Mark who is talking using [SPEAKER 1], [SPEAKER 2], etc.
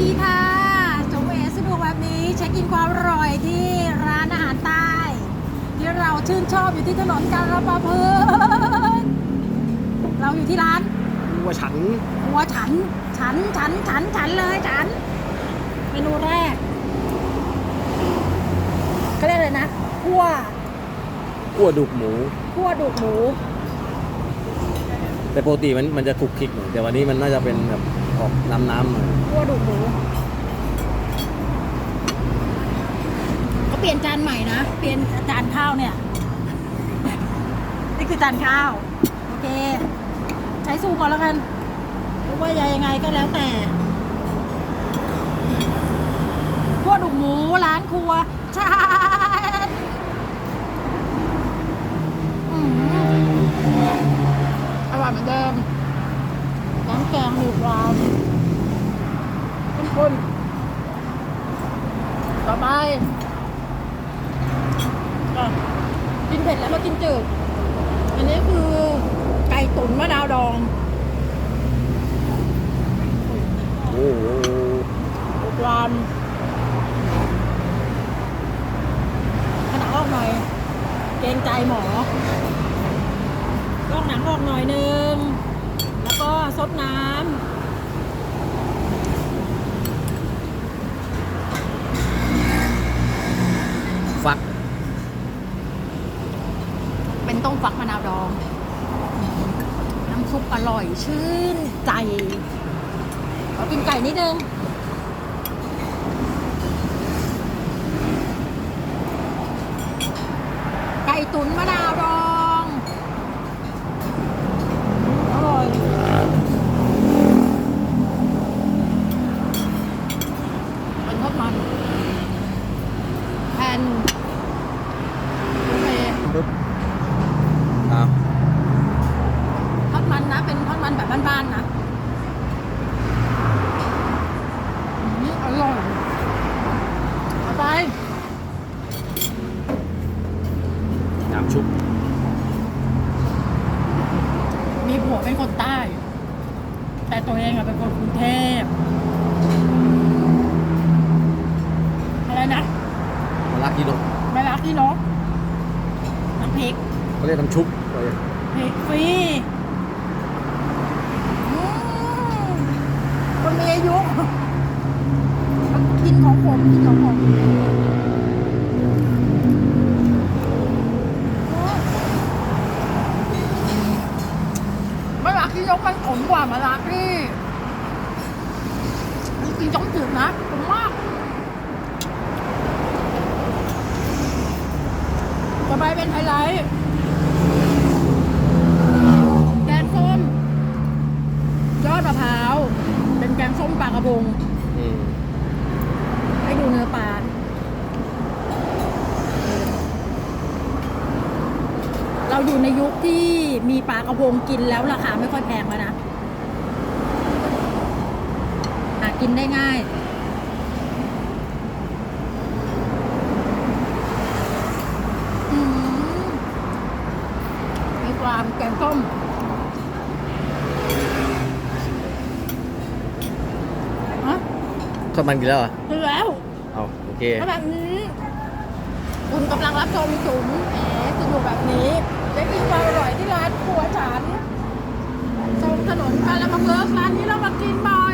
[SPEAKER 1] ดีค่ะจงเอสะดวกแบบนี้เช็คอินความอร่อยที่ร้านอาหารใต้ ที่เราชื่นชอบอยู่ที่ถนนการระปะพืนเราอยู่ที่ร้าน
[SPEAKER 2] ว่าฉัน
[SPEAKER 1] หัวฉัน ฉัน ฉัน ฉัน ฉันเลยฉัน เมนูแรกก็เรียกเลยนะคั่ว
[SPEAKER 2] กั้วดุกหมู
[SPEAKER 1] คั่วดุกหมู
[SPEAKER 2] แต่ปกติมันมันจะคลุกคลิกหน่อยแต่วันนี้มันน่าจะเป็นแบบ ออกน้ำน้ำหน่อย
[SPEAKER 1] คั่วดุกหมูเขาเปลี่ยนจานใหม่นะ เปลี่ยนจานข้าวเนี่ย นี่คือจานข้าว โอเค ใช้สูก่อนแล้วกันรือว่าจะยังไงก็แล้วแต่คั่วดุกหมูร้านครัวชาญอืมอร่อยเหมือนเดิมน้ำแก งหนึ่งรามข้นๆต่อไปกินเผ็ดแล้วมากินจืด อันนี้คือไก่ตุ๋นมะนาวดอง
[SPEAKER 2] โอ้โห
[SPEAKER 1] กรามขนาดออกหน่อย เกรงใจหมอลอกหนังออกหน่อยนึง แล้วก็ซดน้ำ นต้มฟักมะนาวดอง น้ำซุปอร่อยชื่นใจขอกินไก่นิดนึงไก่ตุ๋นมะนาวดอง อร่อย เป็นทอดมันแผ่นโอเค
[SPEAKER 2] ปึ๊บ อ้าว
[SPEAKER 1] ทอดมันนะ เป็นทอดมันแบบบ้านๆนะอืมอร่อยเอาไป
[SPEAKER 2] น้ำชุบ
[SPEAKER 1] มีผัวเป็นคนใต้ แต่ตัวเองอะเป็นคนกรุงเทพอะไรนะ
[SPEAKER 2] มะระกีนก
[SPEAKER 1] ไม่รักที่นกน้ำพริก
[SPEAKER 2] เขาเรียกน้ำชุบเลย
[SPEAKER 1] ฟรีอืมคนมีอายุกินของผมกินของผมมะระที่นกมันขมกว่ามะระที่กินจ้องจืดนะขมมากต่อไปเป็นไฮไลท์ แกงส้มยอดมะพร้าว เป็นแกง ส้มปลากระพง
[SPEAKER 2] อืม
[SPEAKER 1] ให้ดูเนื้อปลาเราอยู่ในยุคที่มีปลากระพงกินแล้วราคาไม่ค่อยแพงแล้วนะหากินได้ง่าย
[SPEAKER 2] ชอบมันกี่แล้วอะ
[SPEAKER 1] คือแล้ว
[SPEAKER 2] เอาโอเค
[SPEAKER 1] แบบนี้ คุณกำลังรับชมจุ๋มแหมสนุกแบบนี้ได้กินความอร่อยที่ร้านครัวฉันตรงถนนพารามเพิร์ร้านนี้เรามากินบ่อ